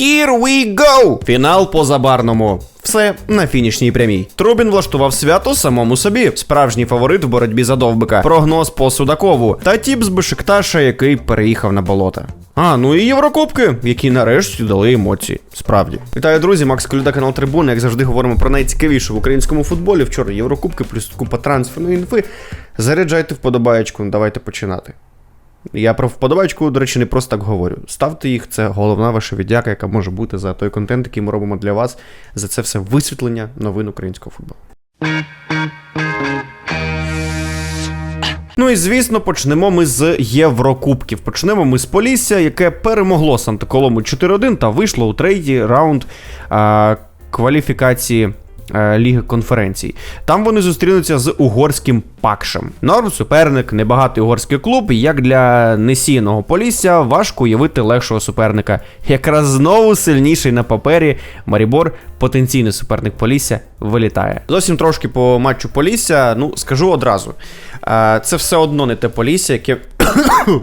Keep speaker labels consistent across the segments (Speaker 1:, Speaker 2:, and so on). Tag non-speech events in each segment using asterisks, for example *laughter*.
Speaker 1: Here we go! Фінал по забарному. Все на фінішній прямій. Трубін влаштував свято самому собі. Справжній фаворит в боротьбі за довбика. Прогноз по Судакову. Та тіп з Бешикташа, який переїхав на болота. А, ну і Єврокубки, які нарешті дали емоції. Справді. Вітаю, друзі, Макс Колюда, канал Трибуна. Як завжди говоримо про найцікавіше в українському футболі. Вчора Єврокубки, плюс купа трансферної інфи. Заряджайте вподобаєчку, давайте починати. Я про вподобайку, до речі, не просто так говорю. Ставте їх, це головна ваша віддяка, яка може бути за той контент, який ми робимо для вас. За це все висвітлення новин українського футболу. Ну і звісно, почнемо ми з Єврокубків. Почнемо ми з Полісся, яке перемогло Санта-Колому 4-1 та вийшло у третій раунд а, кваліфікації Ліги конференцій. Там вони зустрінуться з угорським Пакшем. Норм суперник, небагатий угорський клуб, і як для несійного Полісся важко уявити легшого суперника. Якраз знову сильніший на папері Марібор, потенційний суперник Полісся, вилітає. Зовсім трошки по матчу Полісся, ну скажу одразу. е, Це все одно не те Полісся, яке. *coughs*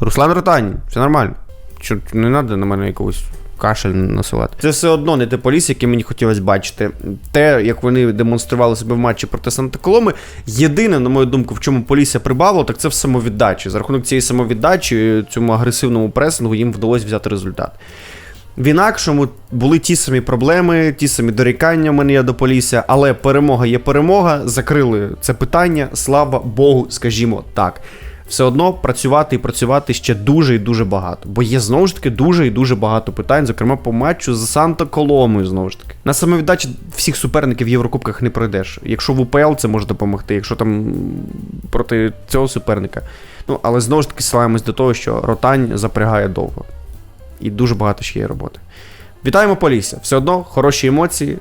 Speaker 1: Руслан Ротань, все нормально. Що не треба на мене якогось кашель насилати. Це все одно не те поліс, яке мені хотілося бачити. Те, як вони демонстрували себе в матчі проти Санта Коломи. Єдине, на мою думку, в чому Полісся прибавило, так це в самовіддачі. За рахунок цієї самовіддачі, цьому агресивному пресингу їм вдалося взяти результат. В інакшому були ті самі проблеми, ті самі дорікання в мене є до Полісся, але перемога є перемога. Закрили це питання. Слава Богу, скажімо так. Все одно працювати і працювати ще дуже і дуже багато. Бо є знову ж таки дуже і дуже багато питань, зокрема по матчу з Санта Коломою. Знову ж таки. На самовіддачі всіх суперників в Єврокубках не пройдеш. Якщо в УПЛ це може допомогти, якщо там проти цього суперника. Ну, але знову ж таки силаємось до того, що ротань запрягає довго. І дуже багато ще є роботи. Вітаємо Полісся. Все одно хороші емоції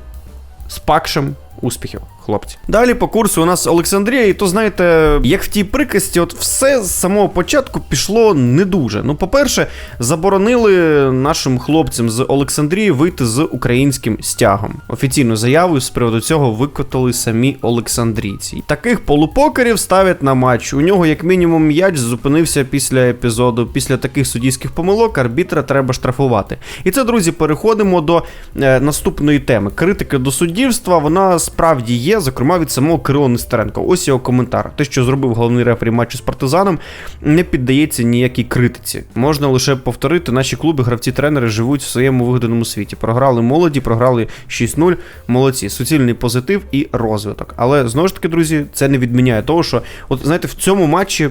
Speaker 1: з пакшем успіхів, хлопці. Далі по курсу у нас Олександрія, і то знаєте, як в тій приказці, от все з самого початку пішло не дуже. Ну, по-перше, заборонили нашим хлопцям з Олександрії вийти з українським стягом. Офіційну заяву з приводу цього викотали самі Олександрійці. Таких полупокерів ставлять на матч. У нього, як мінімум, м'яч зупинився після епізоду. Після таких суддівських помилок арбітра треба штрафувати. І це, друзі, переходимо до е, наступної теми. Критика до суддівства, вона справді є, зокрема від самого Кирила Нестеренка. Ось його коментар. Те, що зробив головний рефері матчу з партизаном, не піддається ніякій критиці. Можна лише повторити, наші клуби, гравці-тренери живуть в своєму вигаданому світі. Програли молоді, програли 6-0. Молодці, суцільний позитив і розвиток. Але знову ж таки, друзі, це не відміняє того, що от знаєте, в цьому матчі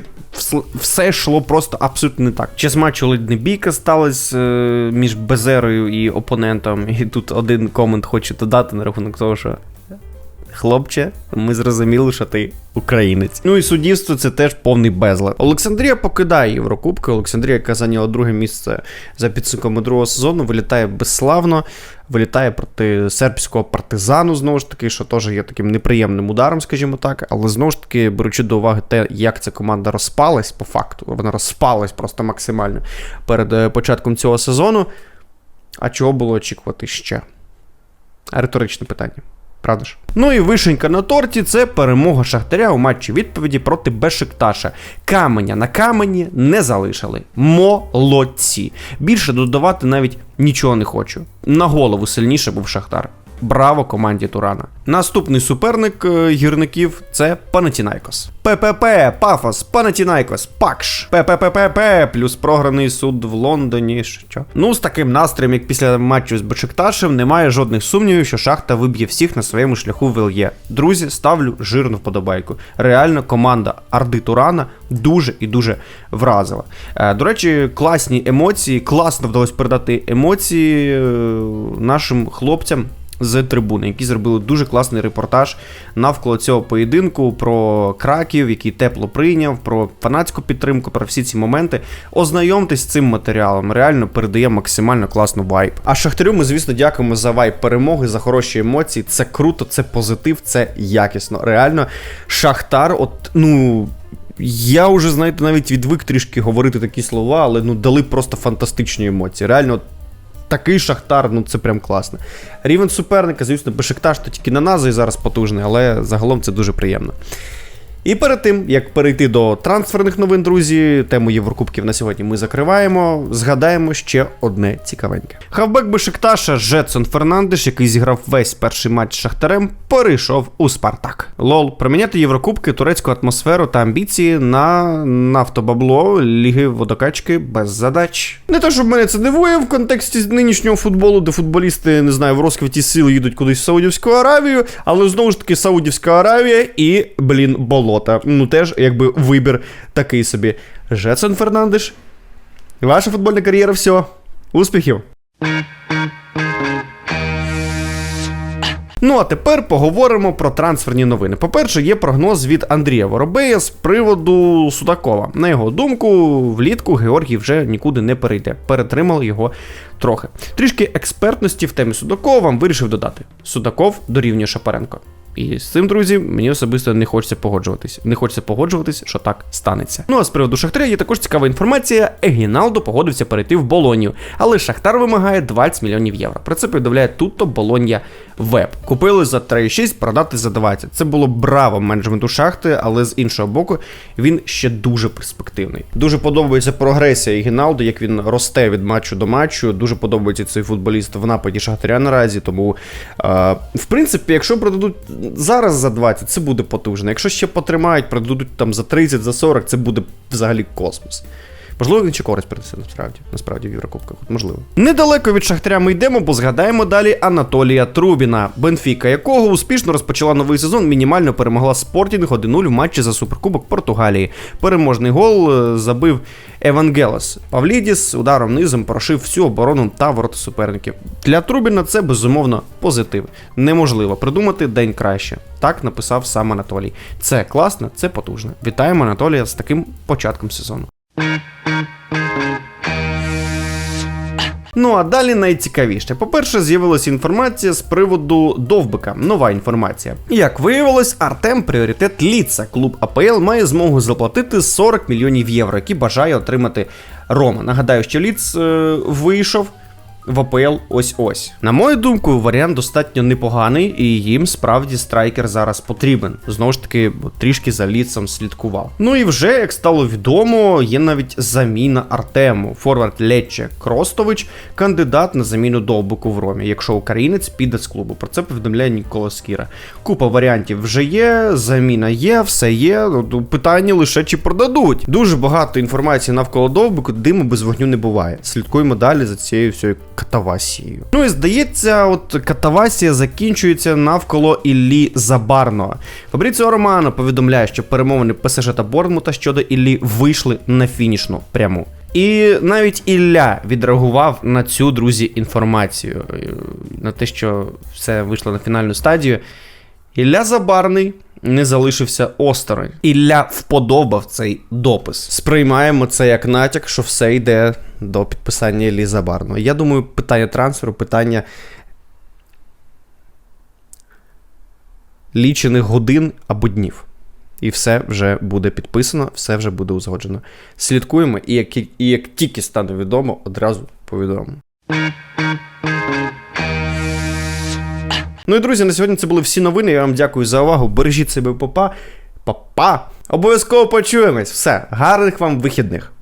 Speaker 1: все йшло просто абсолютно не так. Час матчу ледь бійка сталася е, між Безерою і опонентом. І тут один комент хочу додати на рахунок того, що Хлопче, ми зрозуміли, що ти українець. Ну і суддівство це теж повний безлад. Олександрія покидає Єврокубки. Олександрія, яка зайняла друге місце за підсумками другого сезону, вилітає безславно, вилітає проти сербського партизану, знову ж таки, що теж є таким неприємним ударом, скажімо так. Але знову ж таки, беручи до уваги те, як ця команда розпалась по факту, вона розпалась просто максимально перед е, початком цього сезону. А чого було очікувати ще? Риторичне питання. Правда ж? Ну і вишенька на торті це перемога Шахтаря у матчі відповіді проти Бешикташа. Каменя на камені не залишили. Молодці. Більше додавати навіть нічого не хочу. На голову сильніше був Шахтар. Браво команді Турана. Наступний суперник е, гірників це Панатінайкос. ППП, Пафос, Панатінайкос, Пакш. ПППП плюс програний суд в Лондоні. Що? Ну, з таким настроєм, як після матчу з Бешикташем, немає жодних сумнівів, що шахта виб'є всіх на своєму шляху в ЛЄ. Друзі, ставлю жирну вподобайку. Реально, команда Арди Турана дуже і дуже вразила. Е, До речі, класні емоції, класно вдалося передати емоції е, нашим хлопцям. З трибуни, які зробили дуже класний репортаж навколо цього поєдинку про краків, який тепло прийняв, про фанатську підтримку, про всі ці моменти. Ознайомтесь з цим матеріалом. Реально передає максимально класну вайб. А Шахтарю ми, звісно, дякуємо за вайб перемоги, за хороші емоції. Це круто, це позитив, це якісно. Реально, Шахтар, от ну. Я вже, знаєте, навіть відвик трішки говорити такі слова, але ну дали просто фантастичні емоції. Реально, такий шахтар, ну це прям класно. Рівень суперника, звісно, Бешикташ то тільки на нас і зараз потужний, але загалом це дуже приємно. І перед тим, як перейти до трансферних новин, друзі, тему Єврокубків на сьогодні ми закриваємо. Згадаємо ще одне цікавеньке. Хавбек Бешикташа Жетсон Фернандеш, який зіграв весь перший матч з Шахтарем, перейшов у Спартак. Лол, проміняти Єврокубки, турецьку атмосферу та амбіції на нафтобабло Ліги водокачки без задач. Не те, щоб мене це дивує в контексті нинішнього футболу, де футболісти не знаю, в розквіті сил їдуть кудись в Саудівську Аравію, але знову ж таки Саудівська Аравія і, блін, болота. Ну теж якби вибір такий собі. Жетсон Фернандеш. Ваша футбольна кар'єра, все. Успіхів! Ну а тепер поговоримо про трансферні новини. По-перше, є прогноз від Андрія Воробея з приводу Судакова. На його думку, влітку Георгій вже нікуди не перейде. Перетримали його трохи. Трішки експертності в темі Судакова вам вирішив додати. Судаков дорівнює Шапаренко. І з цим, друзі, мені особисто не хочеться погоджуватись. Не хочеться погоджуватись, що так станеться. Ну а з приводу Шахтаря є також цікава інформація. Егіналдо погодився перейти в Болонію, але Шахтар вимагає 20 мільйонів євро. Про це повідомляє Тутто Болонья Веб. Купили за 3,6, продати за 20. Це було браво менеджменту шахти, але з іншого боку, він ще дуже перспективний. Дуже подобається прогресія Егіналдо, як він росте від матчу до матчу. Дуже подобається цей футболіст в нападі Шахтаря наразі. Тому, е, в принципі, якщо продадуть зараз за 20, це буде потужно. Якщо ще потримають, продадуть там за 30, за 40, це буде взагалі космос. Можливо, він ще користь принесе насправді, насправді в Єврокубках. Можливо. Недалеко від Шахтаря ми йдемо, бо згадаємо далі Анатолія Трубіна, Бенфіка, якого успішно розпочала новий сезон, мінімально перемогла Спортінг 1-0 в матчі за Суперкубок Португалії. Переможний гол е, забив Евангелос. Павлідіс ударом низом прошив всю оборону та ворота суперників. Для Трубіна це безумовно позитив. Неможливо придумати день краще. Так написав сам Анатолій. Це класно, це потужно. Вітаємо Анатолія з таким початком сезону. Ну а далі найцікавіше. По-перше, з'явилася інформація з приводу Довбика. Нова інформація. Як виявилось, Артем пріоритет Ліца. Клуб АПЛ має змогу заплатити 40 мільйонів євро, які бажає отримати Рома. Нагадаю, що Ліц е, вийшов. В АПЛ ось ось. На мою думку, варіант достатньо непоганий, і їм справді страйкер зараз потрібен. Знову ж таки, трішки за ліцем слідкував. Ну і вже, як стало відомо, є навіть заміна Артему. Форвард Лече Кростович, кандидат на заміну Довбику в Ромі, якщо українець піде з клубу. Про це повідомляє Нікола Скіра. Купа варіантів вже є, заміна є, все є. Ну, Питання лише чи продадуть. Дуже багато інформації навколо Довбику, диму без вогню не буває. Слідкуємо далі за цією всією катавасією. Ну і здається, от катавасія закінчується навколо Іллі Забарного. Фабріціо Романо повідомляє, що перемовини ПСЖ та Борнмута щодо Іллі вийшли на фінішну пряму. І навіть Ілля відреагував на цю друзі інформацію, на те, що все вийшло на фінальну стадію. Ілля Забарний не залишився осторонь. Ілля вподобав цей допис. Сприймаємо це як натяк, що все йде до підписання Іллі Забарного. Я думаю, питання трансферу, питання лічених годин або днів. І все вже буде підписано, все вже буде узгоджено. Слідкуємо, і як, і як тільки стане відомо, одразу повідомимо. Ну і друзі, на сьогодні це були всі новини. Я вам дякую за увагу. Бережіть себе, папа. Папа! Обов'язково почуємось. Все, гарних вам вихідних.